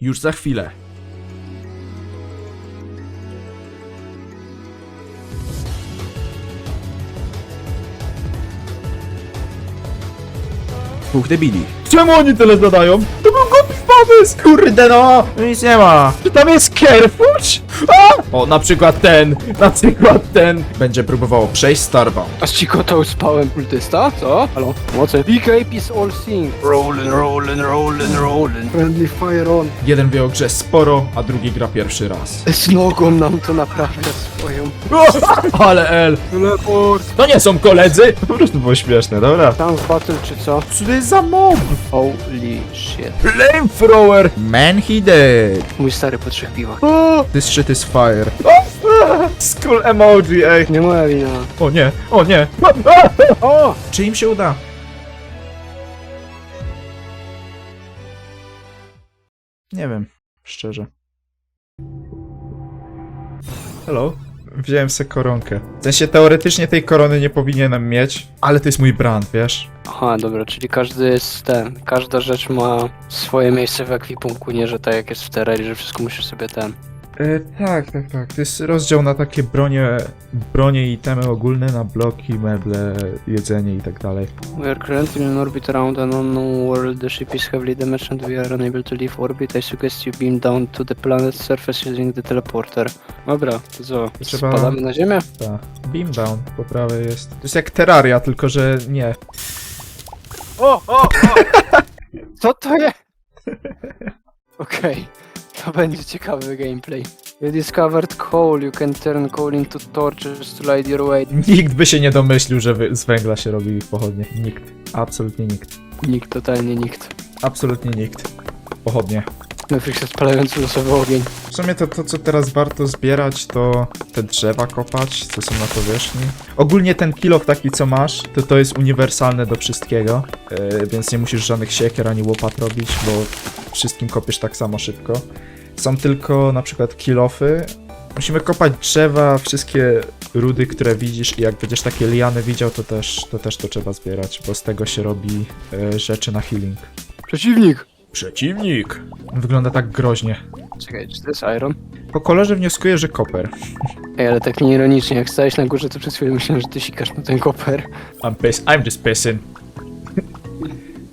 Już za chwilę. Dwóch debili. Czemu oni tyle zadają? To był głupi pomysł! Kurde no! Nic nie ma. Czy tam jest Kerfuć? O, na przykład ten, na przykład ten będzie próbował przejść Starbound. A z Chikotą spałem kultysta? Co? Halo? Mocy. BKP is all seeing. Rollin', rollin', rollin', rollin'. Friendly fire on. Jeden wie o grze sporo, a drugi gra pierwszy raz. Z nogą nam to naprawia swoją. Ale El! Teleport. To nie są koledzy! Po prostu było śmieszne, dobra. Tam w battle czy co? Co to jest za mob? Holy shit. Flamethrower! Man he dead! Mój stary po trzech piwach. This shit is fire. Skull emoji, ej! Nie moja wina. O nie, o nie! O! Czy im się uda? Nie wiem, szczerze. Hello? Wziąłem sobie koronkę. W sensie teoretycznie tej korony nie powinienem mieć, ale to jest mój brand, wiesz? Aha, dobra, czyli każdy jest ten. Każda rzecz ma swoje miejsce w ekwipunku, nie że tak jak jest w Terrarii, że wszystko musisz sobie ten. E, tak, tak, tak. To jest rozdział na takie bronie, bronie i itemy ogólne, na bloki, meble, jedzenie i tak dalej. We are currently in orbit around an unknown world. The ship is heavily damaged and we are unable to leave orbit. I suggest you beam down to the planet's surface using the teleporter. Dobra, to co? Trzeba- Spadamy na ziemię? Tak. Beam down po prawej jest. To jest jak Terraria, tylko że nie. O, o, o! Co to jest? Okej, to będzie ciekawy gameplay. You discovered coal, you can turn coal into torches to light your way. Nikt by się nie domyślił, że wy- z węgla się robi pochodnie. Nikt. Absolutnie nikt. Nikt, totalnie nikt. Absolutnie nikt. Pochodnie. Netflix jest spalający losowy ogień. W sumie to, to, co teraz warto zbierać, to te drzewa kopać, co są na powierzchni. Ogólnie ten kilok taki, co masz, to to jest uniwersalne do wszystkiego, yy, więc nie musisz żadnych siekier ani łopat robić, bo wszystkim kopiesz tak samo szybko. Są tylko na przykład kilofy. Musimy kopać drzewa, wszystkie rudy, które widzisz i jak będziesz takie liany widział, to też to, też to trzeba zbierać, bo z tego się robi yy, rzeczy na healing. Przeciwnik! Przeciwnik! Wygląda tak groźnie. Czekaj, czy to jest Iron? Po kolorze wnioskuję, że koper. Ej, ale tak nieironicznie, jak stałeś na górze, to przed chwilą myślałem, że ty sikasz na ten koper. I'm piss I'm just pissing.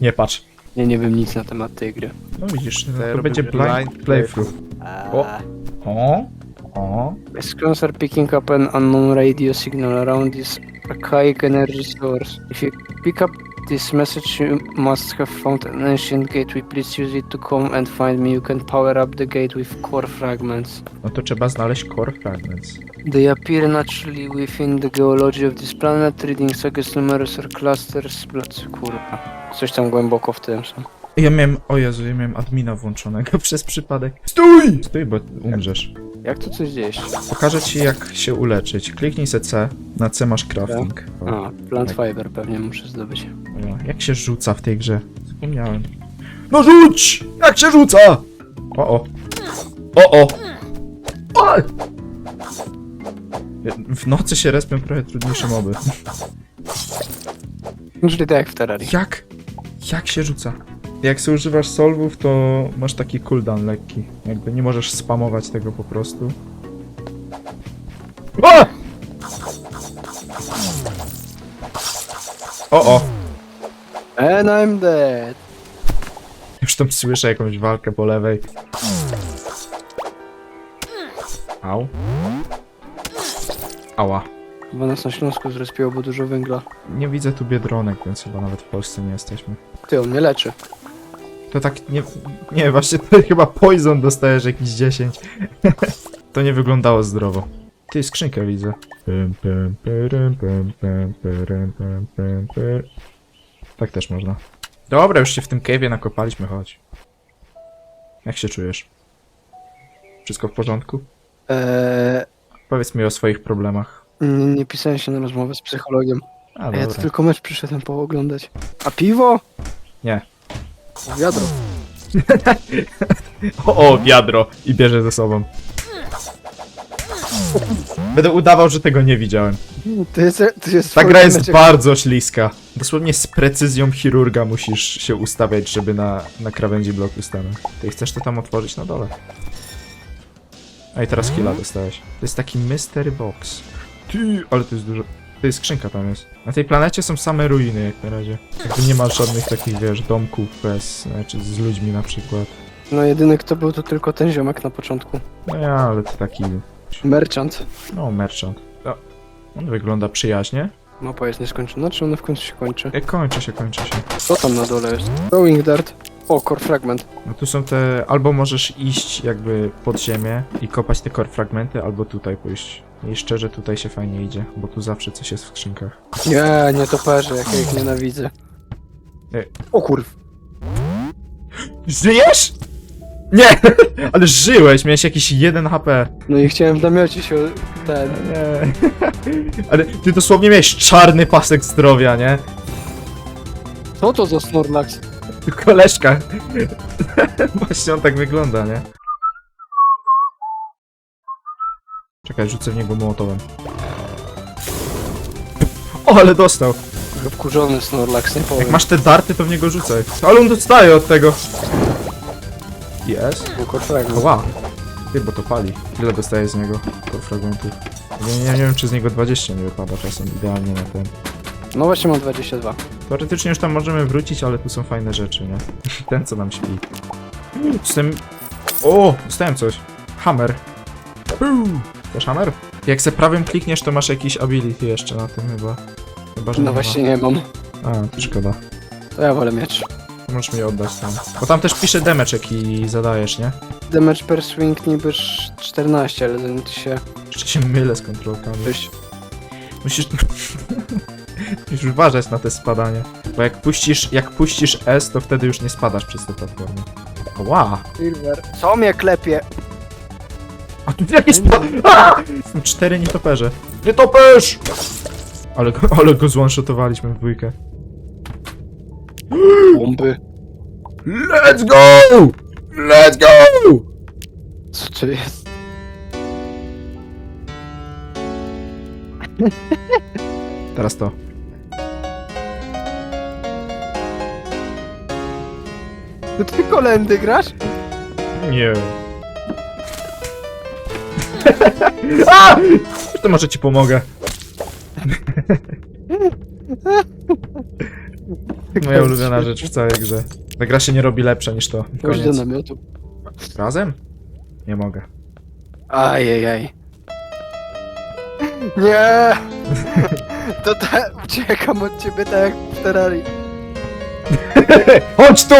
Nie patrz. Ja nie wiem nic na temat tej gry. No widzisz, no to będzie blind playthrough. O. O, o. Screens are picking up an unknown radio signal around this archaic energy source. If you pick up this message, you must have found an ancient gateway. Please use it to come and find me. You can power up the gate with core fragments. No to trzeba znaleźć core fragments. They appear naturally within the geology of this planet. Reading suggests numerous are clusters. Blood, kurwa. Coś tam głęboko w tym są. Ja miałem, o Jezu, ja miałem admina włączonego przez przypadek. Stój! Stój, bo umrzesz. Jak tu coś gdzieś? Pokażę ci jak się uleczyć. Kliknij se C, na C masz crafting. O, A, plant fiber pewnie muszę zdobyć. o, jak się rzuca w tej grze? Zapomniałem. No rzuć! Jak się rzuca? O, o. O, o. o! W nocy się respią trochę trudniejsze moby. Czyli tak jak w Terrarii. Jak? Jak się rzuca? Jak sobie używasz solwów, to masz taki cooldown lekki. Jakby nie możesz spamować tego po prostu. O! O, o! And I'm dead. Już tam słyszę jakąś walkę po lewej. Au. Ała. Chyba nas na Śląsku zrespiło, bo dużo węgla. Nie widzę tu biedronek, więc chyba nawet w Polsce nie jesteśmy. Ty, on mnie leczy. To tak nie... Nie, właśnie to chyba poison dostajesz jakiś 10. to nie wyglądało zdrowo. Ty, skrzynkę widzę. Tak też można. Dobra, już się w tym cave'ie nakopaliśmy, chodź. Jak się czujesz? Wszystko w porządku? Eee, Powiedz mi o swoich problemach. nie, nie pisałem się na rozmowę z psychologiem. A, A ja to dobra. tylko mecz przyszedłem pooglądać. A piwo? Nie. Wiadro. O, o, wiadro! I bierze ze sobą. Będę udawał, że tego nie widziałem. To jest, to jest Ta gra jest bardzo śliska. Dosłownie z precyzją chirurga musisz się ustawiać, żeby na, na krawędzi bloku stanąć. Ty chcesz to tam otworzyć na dole. A i teraz killa dostałeś. To jest taki mystery box. Ty, ale to jest dużo. To jest skrzynka tam jest. Na tej planecie są same ruiny jak na razie. Jakby nie ma żadnych takich, wiesz, domków bez, znaczy z ludźmi na przykład. No jedyny kto był to tylko ten ziomek na początku. No ja, ale to taki, Merchant. no, merchant. O, on wygląda przyjaźnie. Mapa jest nieskończona, czy ona w końcu się kończy? E, kończy się, kończy się. Co tam na dole jest? Throwing dart. O, core fragment. No tu są te, albo możesz iść jakby pod ziemię i kopać te core fragmenty, albo tutaj pójść. I szczerze tutaj się fajnie idzie, bo tu zawsze coś jest w skrzynkach. Nie, nie toperze, jak ja ich nienawidzę. Ej. O kurw. Żyjesz? Nie! Ale żyłeś, miałeś jakiś 1 HP. No i chciałem w namiocie się ten... Nie. Ale ty dosłownie miałeś czarny pasek zdrowia, nie? Co to za Snorlax? Koleżka. Właśnie on tak wygląda, nie? Czekaj, rzucę w niego mołotowem. O, ale dostał. Wkurzony Snorlax, nie powiem. Jak masz te darty, to w niego rzucaj. Ale on dostaje od tego. Jest. O, core fragment. Ła. Ty, bo to pali. Ile dostaje z niego? To fragmentów. Ja, nie wiem, czy z niego 20 nie wypada czasem idealnie na ten. No właśnie mam 22. Teoretycznie już tam możemy wrócić, ale tu są fajne rzeczy, nie? Ten, co nam śpi. Jestem... O! Dostałem coś. Hammer. Uuu. Też hammer? Jak se prawym klikniesz, to masz jakiś ability jeszcze na tym chyba. Chyba, że No nie właśnie nie mam. Ma. A, szkoda. To ja wolę miecz. Możesz mi oddać tam. Bo tam też pisze damage, jaki zadajesz, nie? Damage per swing niby sz- 14, ale ty się... Jeszcze się mylę z kontrolkami. Wyjść. Musisz... Musisz uważać na te spadanie. Bo jak puścisz, jak puścisz S, to wtedy już nie spadasz przez tę platformę. Ła! Silver. Co mnie klepie? A tu jakiś spad... Są cztery nietoperze. Nietoperz! Ale go, ale go zone-shotowaliśmy w dwójkę. Bomby. Let's go! Let's go! Co to jest? Teraz to. To ty kolendy grasz? Nie. A! To może ci pomogę. Moja ulubiona rzecz w całej grze. Ta gra się nie robi lepsza niż to. Chodź do Koniec. namiotu. Razem? Nie mogę. Ajajaj. Nie! To ta... Uciekam od ciebie tak jak w Terrarii. Chodź tu!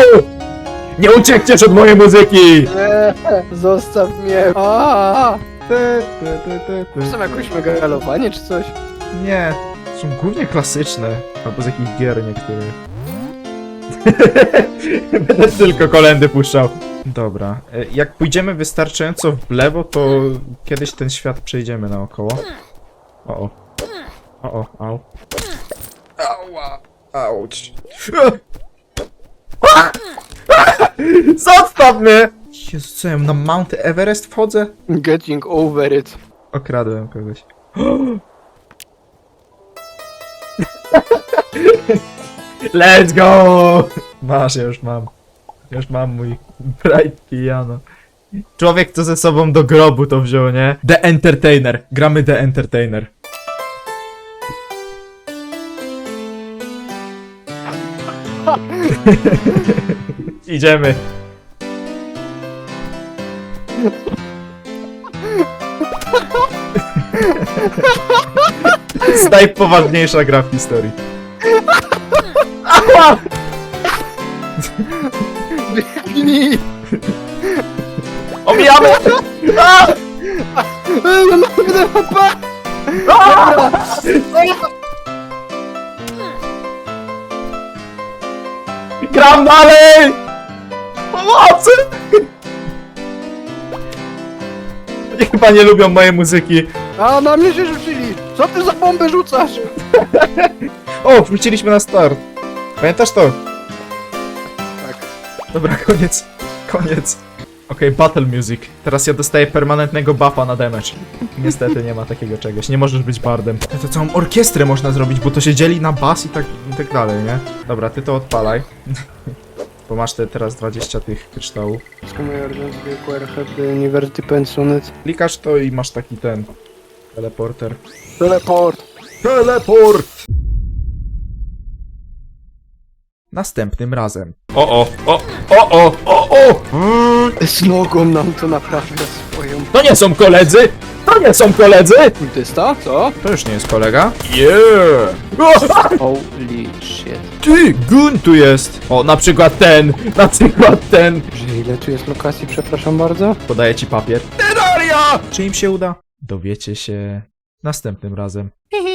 Nie uciekniesz od mojej muzyki! Nie! Zostaw mnie! Aaaa! Są jakoś megalowanie czy coś? Nie, są głównie klasyczne. Albo z jakichś gier niektórych. Będę tylko kolendy puszczał. Dobra, e, jak pójdziemy wystarczająco w lewo, to kiedyś ten świat przejdziemy naokoło. O o. O o, au. Ała. Auć. Zostaw mnie! Jezu, co ja na Mount Everest wchodzę? Getting over it. Okradłem kogoś. Let's go! Masz, ja już mam. Już mam mój Bright Piano. Człowiek, co ze sobą do grobu to wziął, nie? The Entertainer. Gramy The Entertainer. Idziemy. Jest najpoważniejsza gra w historii. Biegnij! Omijamy! A! HP! Gram dalej! Pomocy! Oni chyba nie lubią mojej muzyki. A na mnie się rzucili! Co ty za bombę rzucasz? O, wróciliśmy na start. Pamiętasz to? Tak. Dobra, koniec. Koniec. Okej, battle music. Teraz ja dostaję permanentnego buffa na damage. Niestety nie ma takiego czegoś. Nie możesz być bardem. To całą orkiestrę można zrobić, bo to się dzieli na bas i tak, i tak dalej, nie? Dobra, ty to odpalaj. Bo masz te teraz 20 tych kryształów. Wszystko moje universe depends on it. Klikasz to i masz taki ten... Teleporter. Teleport! Teleport! Następnym razem. O, o, o, o, o, o, o! Z nogą nam to naprawdę swoją... To nie są koledzy! To nie są koledzy! To? Co? To już nie jest kolega. Yeah! Holy shit. Ty, gun tu jest! O, na przykład ten! Na przykład ten! Że ile tu jest lokacji, przepraszam bardzo? Podaję ci papier. Terraria! Czy im się uda? Dowiecie się następnym razem.